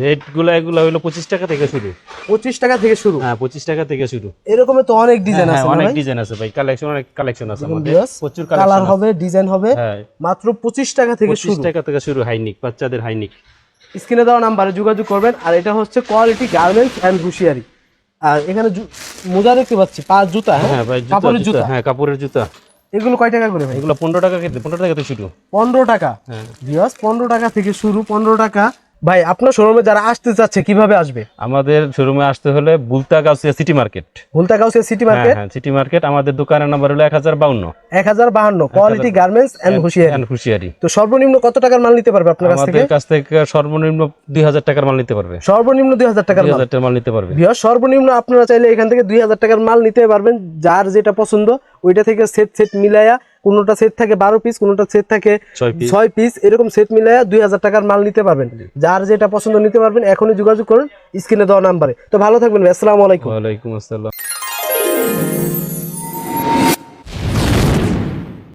রেটগুলো এগুলো হলো পঁচিশ টাকা থেকে শুরু। পঁচিশ টাকা থেকে শুরু? হ্যাঁ পঁচিশ টাকা থেকে শুরু। এরকমের তো অনেক ডিজাইন হ্যাঁ আছে অনেক ডিজাইন আছে ভাই কালেকশন অনেক কালেকশন আছে আমাদের। প্রচুর কালার হবে ডিজাইন হবে হ্যাঁ। মাত্র পঁচিশ টাকা থেকে পঁচিশ শুরু। টাকা থেকে শুরু হাইনিক বাচ্চাদের হাইনিক স্ক্রিনে দেওয়া নাম্বারে যোগাযোগ করবেন আর এটা হচ্ছে কোয়ালিটি গার্মেন্টস অ্যান্ড হুশিয়ারি আর এখানে মোজা দেখতে পাচ্ছি পা জুতা হ্যাঁ? হ্যাঁ ভাই জুতা কাপড়ের জুতা হ্যাঁ কাপড়ের জুতা। এগুলো কয় টাকা করে ভাই? এগুলো পনেরো টাকা কেটে পনেরো টাকা থেকে শুরু। পনেরো টাকা। হ্যাঁ। পনেরো টাকা থেকে শুরু পনেরো টাকা। ভাই আপনার শোরুমে যারা আসতে চাচ্ছে কীভাবে আসবে? আমাদের শোরুমে আসতে হলে বুলতা গাছিয়া সিটি মার্কেট ভুলতাগাউসের সিটি হ্যাঁ মার্কেট হ্যাঁ সিটি মার্কেট আমাদের দোকানের নাম্বার হলো এক হাজার বাউন্ন। এক হাজার বাহান্ন quality garments and hosiery. Hosiery. তো সর্বনিম্ন কত টাকার মাল নিতে পারবে আপনার কাছ থেকে? আমাদের কাছ থেকে সর্বনিম্ন দুই হাজার টাকার মাল নিতে পারবে। সর্বনিম্ন দুই হাজার টাকার মাল। হাজার টাকার মাল নিতে পারবে। সর্বনিম্ন আপনারা চাইলে এখান থেকে দুই হাজার টাকার মাল নিতে পারবেন যার যেটা পছন্দ। ওইটা থেকে সেট সেট মিলাইয়া কোনোটা সেট থাকে বারো পিস কোনোটা সেট থাকে ছয় পিস এরকম সেট মিলাইয়া দুই হাজার টাকার মাল নিতে পারবেন। যার যেটা পছন্দ নিতে পারবেন এখনই যোগাযোগ করুন স্ক্রিনে দেওয়া নাম্বারে। তো ভালো থাকবেন। আসসালামু আলাইকুম। ওয়ালাইকুম আসসালাম।